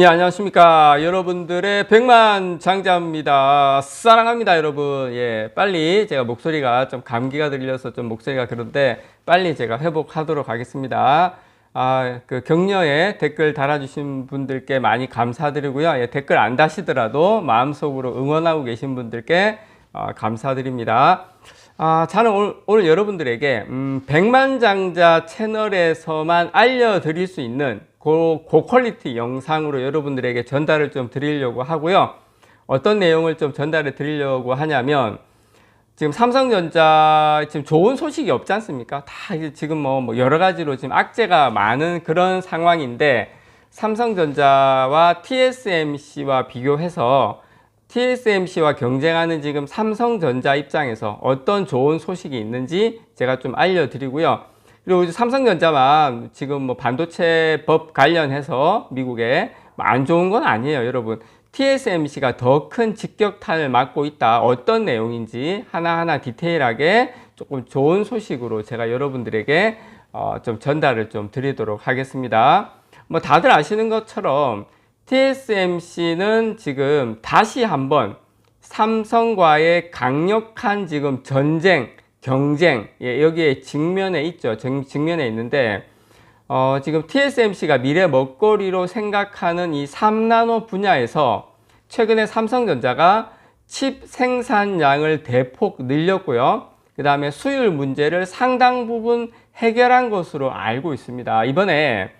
예, 안녕하십니까. 여러분들의 백만 장자입니다. 사랑합니다, 여러분. 예, 빨리 제가 목소리가 좀 감기가 들려서 좀 목소리가 그런데 빨리 제가 회복하도록 하겠습니다. 아, 그 격려에 댓글 달아주신 분들께 많이 감사드리고요. 예, 댓글 안 다시더라도 마음속으로 응원하고 계신 분들께 어, 감사드립니다. 아, 저는 오늘, 오늘 여러분들에게 음, 백만장자 채널에서만 알려드릴 수 있는 고, 고퀄리티 영상으로 여러분들에게 전달을 좀 드리려고 하고요. 어떤 내용을 좀 전달해 드리려고 하냐면 지금 삼성전자 지금 좋은 소식이 없지 않습니까? 다 지금 뭐, 뭐 여러 가지로 지금 악재가 많은 그런 상황인데 삼성전자와 TSMC와 비교해서 TSMC와 경쟁하는 지금 삼성전자 입장에서 어떤 좋은 소식이 있는지 제가 좀 알려드리고요. 그리고 이제 삼성전자만 지금 뭐 반도체 법 관련해서 미국에 뭐안 좋은 건 아니에요, 여러분. TSMC가 더 큰 직격탄을 맞고 있다. 어떤 내용인지 하나하나 디테일하게 조금 좋은 소식으로 제가 여러분들에게 어, 좀 전달을 좀 드리도록 하겠습니다. 뭐 다들 아시는 것처럼 TSMC는 지금 다시 한번 삼성과의 강력한 지금 전쟁, 경쟁, 예, 여기에 직면에 있죠. 정- 직면에 있는데, 어, 지금 TSMC가 미래 먹거리로 생각하는 이 3나노 분야에서 최근에 삼성전자가 칩 생산량을 대폭 늘렸고요. 그 다음에 수율 문제를 상당 부분 해결한 것으로 알고 있습니다. 이번에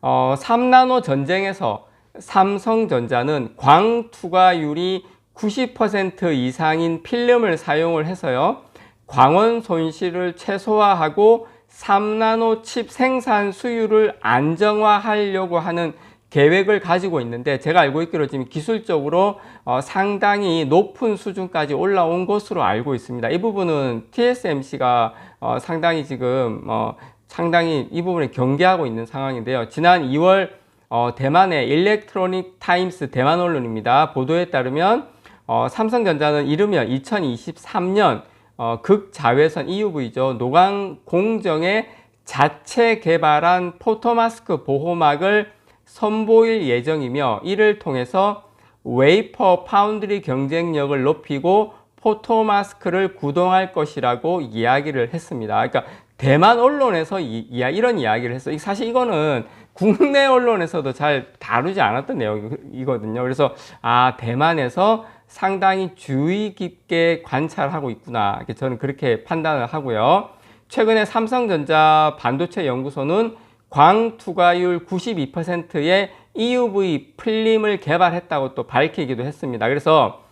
어, 3나노 전쟁에서 삼성전자는 광 투과율이 90% 이상인 필름을 사용을 해서요. 광원 손실을 최소화하고 3나노 칩 생산 수율을 안정화하려고 하는 계획을 가지고 있는데 제가 알고 있기로 지금 기술적으로 어, 상당히 높은 수준까지 올라온 것으로 알고 있습니다. 이 부분은 TSMC가 어, 상당히 지금 어, 상당히 이 부분에 경계하고 있는 상황인데요. 지난 2월 어, 대만의 일렉트로닉 타임스 대만 언론입니다. 보도에 따르면 어, 삼성전자는 이르면 2023년 어, 극자외선 EUV죠. 노광 공정에 자체 개발한 포토마스크 보호막을 선보일 예정이며 이를 통해서 웨이퍼 파운드리 경쟁력을 높이고 포토마스크를 구동할 것이라고 이야기를 했습니다. 그러니까 대만 언론에서 이, 이- 이런 이야기를 했어요. 사실 이거는 국내 언론에서도 잘 다루지 않았던 내용이거든요. 그래서 아 대만에서 상당히 주의 깊게 관찰하고 있구나. 저는 그렇게 판단을 하고요. 최근에 삼성전자 반도체 연구소는 광 투과율 92%의 EUV 필름을 개발했다고 또 밝히기도 했습니다. 그래서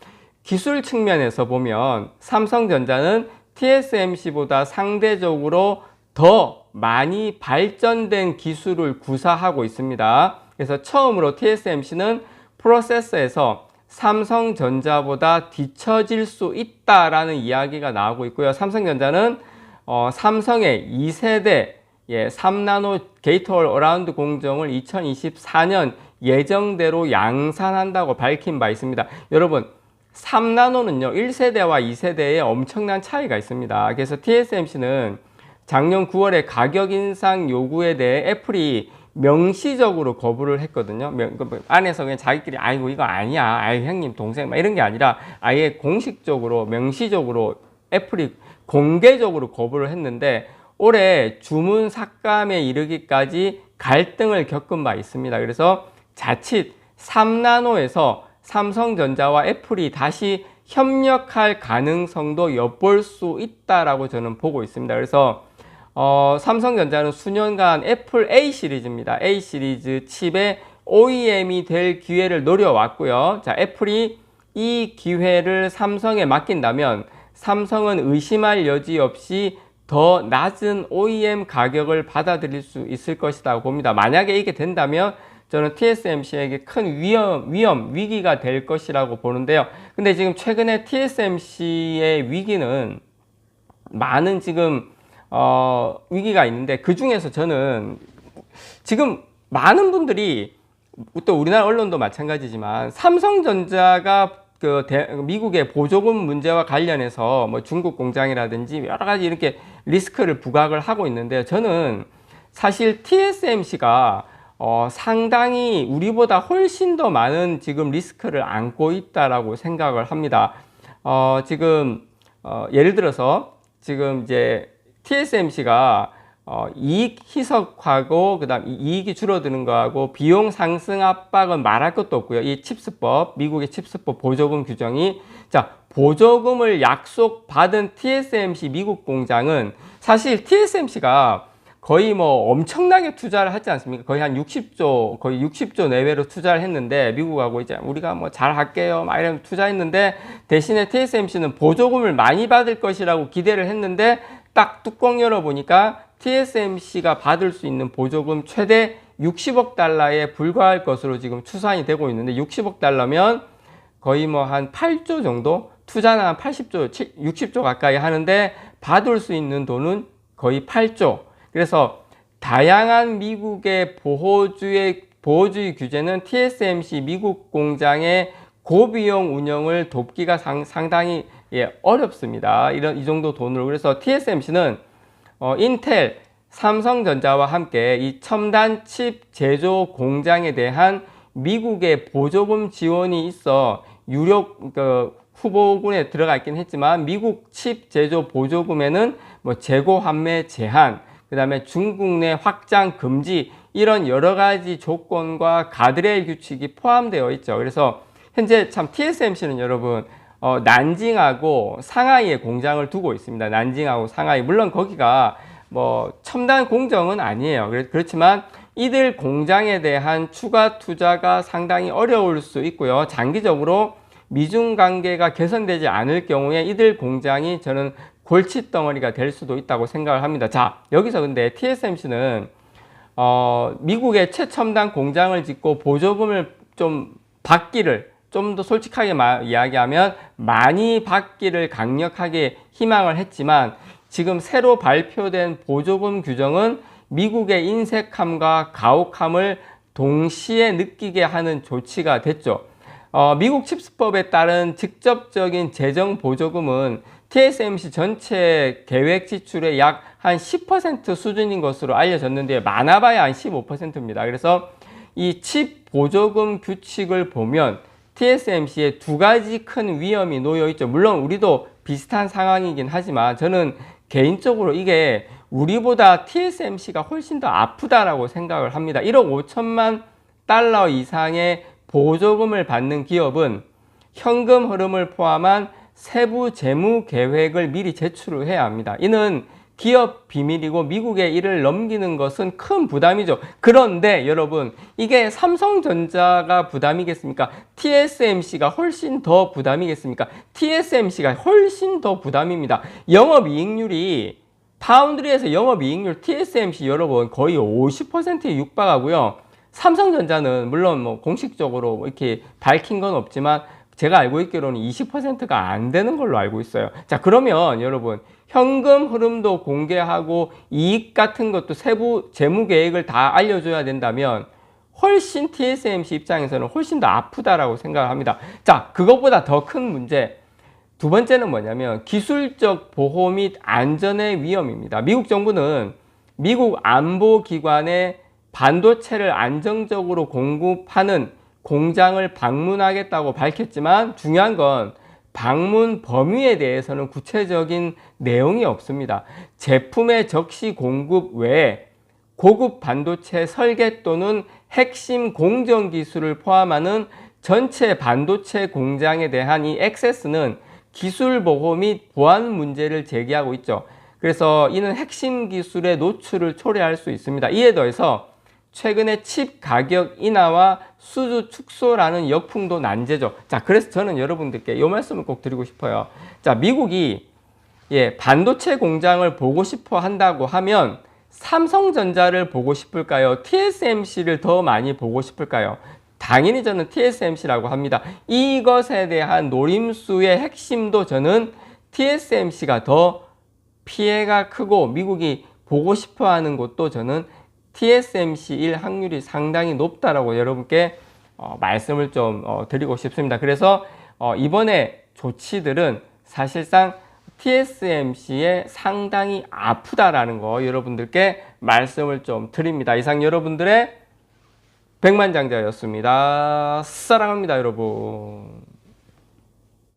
기술 측면에서 보면 삼성전자는 TSMC보다 상대적으로 더 많이 발전된 기술을 구사하고 있습니다. 그래서 처음으로 TSMC는 프로세서에서 삼성전자보다 뒤처질 수 있다라는 이야기가 나오고 있고요. 삼성전자는 어, 삼성의 2세대 예, 3나노 게이트홀 어라운드 공정을 2024년 예정대로 양산한다고 밝힌 바 있습니다. 여러분, 3나노는요, 1세대와 2세대에 엄청난 차이가 있습니다. 그래서 TSMC는 작년 9월에 가격 인상 요구에 대해 애플이 명시적으로 거부를 했거든요. 명- 그 안에서 그냥 자기끼리 아이고 이거 아니야, 아이 형님 동생 막 이런 게 아니라 아예 공식적으로 명시적으로 애플이 공개적으로 거부를 했는데 올해 주문 삭감에 이르기까지 갈등을 겪은 바 있습니다. 그래서 자칫 3나노에서 삼성전자와 애플이 다시 협력할 가능성도 엿볼 수 있다라고 저는 보고 있습니다. 그래서 어, 삼성전자는 수년간 애플 A 시리즈입니다. A 시리즈 칩의 OEM이 될 기회를 노려왔고요. 자, 애플이 이 기회를 삼성에 맡긴다면 삼성은 의심할 여지 없이 더 낮은 OEM 가격을 받아들일 수 있을 것이라고 봅니다. 만약에 이게 된다면 저는 TSMC에게 큰 위험, 위험, 위기가 될 것이라고 보는데요. 근데 지금 최근에 TSMC의 위기는 많은 지금 어, 위기가 있는데 그 중에서 저는 지금 많은 분들이 또 우리나라 언론도 마찬가지지만 삼성전자가 그 대- 미국의 보조금 문제와 관련해서 뭐 중국 공장이라든지 여러 가지 이렇게 리스크를 부각을 하고 있는데 저는 사실 TSMC가 어, 상당히 우리보다 훨씬 더 많은 지금 리스크를 안고 있다라고 생각을 합니다. 어, 지금 어, 예를 들어서 지금 이제 TSMC가 어, 이익 희석하고 그다음 이 이익이 줄어드는 거하고 비용 상승 압박은 말할 것도 없고요. 이 칩스법 미국의 칩스법 보조금 규정이 자 보조금을 약속 받은 TSMC 미국 공장은 사실 TSMC가 거의 뭐 엄청나게 투자를 하지 않습니까? 거의 한 60조, 거의 60조 내외로 투자를 했는데 미국하고 이제 우리가 뭐 잘 할게요. 막 이런 투자했는데 대신에 TSMC는 보조금을 많이 받을 것이라고 기대를 했는데 딱 뚜껑 열어보니까 TSMC가 받을 수 있는 보조금 최대 60억 달러에 불과할 것으로 지금 추산이 되고 있는데 60억 달러면 거의 뭐 한 8조 정도 투자는 한 80조, 60조 가까이 하는데 받을 수 있는 돈은 거의 8조. 그래서 다양한 미국의 보호주의 보호주의 규제는 TSMC 미국 공장의 고비용 운영을 돕기가 상, 상당히 예, 어렵습니다. 이런 이 정도 돈으로 그래서 TSMC는 어, 인텔, 삼성전자와 함께 이 첨단 칩 제조 공장에 대한 미국의 보조금 지원이 있어 유력 그, 후보군에 들어가 있긴 했지만 미국 칩 제조 보조금에는 뭐 재고 판매 제한, 그 다음에 중국 내 확장 금지 이런 여러 가지 조건과 가드레일 규칙이 포함되어 있죠. 그래서 현재 참 TSMC는 여러분 어, 난징하고 상하이에 공장을 두고 있습니다. 난징하고 상하이 물론 거기가 뭐 첨단 공정은 아니에요. 그렇지만 이들 공장에 대한 추가 투자가 상당히 어려울 수 있고요. 장기적으로 미중 관계가 개선되지 않을 경우에 이들 공장이 저는 골칫덩어리가 될 수도 있다고 생각을 합니다. 자, 여기서 근데 TSMC는 어, 미국의 최첨단 공장을 짓고 보조금을 좀 받기를 좀 더 솔직하게 마, 이야기하면 많이 받기를 강력하게 희망을 했지만 지금 새로 발표된 보조금 규정은 미국의 인색함과 가혹함을 동시에 느끼게 하는 조치가 됐죠. 어, 미국 칩스법에 따른 직접적인 재정 보조금은 TSMC 전체 계획 지출의 약 한 10% 수준인 것으로 알려졌는데 많아봐야 한 15%입니다. 그래서 이 칩 보조금 규칙을 보면 TSMC에 두 가지 큰 위험이 놓여 있죠. 물론 우리도 비슷한 상황이긴 하지만 저는 개인적으로 이게 우리보다 TSMC가 훨씬 더 아프다라고 생각을 합니다. 1억 5천만 달러 이상의 보조금을 받는 기업은 현금 흐름을 포함한 세부 재무 계획을 미리 제출을 해야 합니다. 이는 기업 비밀이고 미국에 이를 넘기는 것은 큰 부담이죠. 그런데 여러분, 이게 삼성전자가 부담이겠습니까? TSMC가 훨씬 더 부담이겠습니까? TSMC가 훨씬 더 부담입니다. 영업이익률이 파운드리에서 영업이익률 TSMC 여러분 거의 50%에 육박하고요. 삼성전자는 물론 뭐 공식적으로 뭐 이렇게 밝힌 건 없지만 제가 알고 있기로는 20%가 안 되는 걸로 알고 있어요. 자, 그러면 여러분 현금 흐름도 공개하고 이익 같은 것도 세부 재무 계획을 다 알려줘야 된다면 훨씬 TSMC 입장에서는 훨씬 더 아프다라고 생각을 합니다. 자, 그것보다 더 큰 문제. 두 번째는 뭐냐면 기술적 보호 및 안전의 위험입니다. 미국 정부는 미국 안보기관의 반도체를 안정적으로 공급하는 공장을 방문하겠다고 밝혔지만 중요한 건 방문 범위에 대해서는 구체적인 내용이 없습니다. 제품의 적시 공급 외에 고급 반도체 설계 또는 핵심 공정 기술을 포함하는 전체 반도체 공장에 대한 이 액세스는 기술 보호 및 보안 문제를 제기하고 있죠. 그래서 이는 핵심 기술의 노출을 초래할 수 있습니다. 이에 더해서 최근에 칩 가격 인하와 수주 축소라는 역풍도 난제죠. 자, 그래서 저는 여러분들께 이 말씀을 꼭 드리고 싶어요. 자, 미국이 예, 반도체 공장을 보고 싶어 한다고 하면 삼성전자를 보고 싶을까요? TSMC를 더 많이 보고 싶을까요? 당연히 저는 TSMC라고 합니다. 이것에 대한 노림수의 핵심도 저는 TSMC가 더 피해가 크고 미국이 보고 싶어 하는 곳도 저는 TSMC일 확률이 상당히 높다라고 여러분께 어, 말씀을 좀 어, 드리고 싶습니다. 그래서 어, 이번에 조치들은 사실상 TSMC에 상당히 아프다라는 거 여러분들께 말씀을 좀 드립니다. 이상 여러분들의 백만장자였습니다. 사랑합니다, 여러분.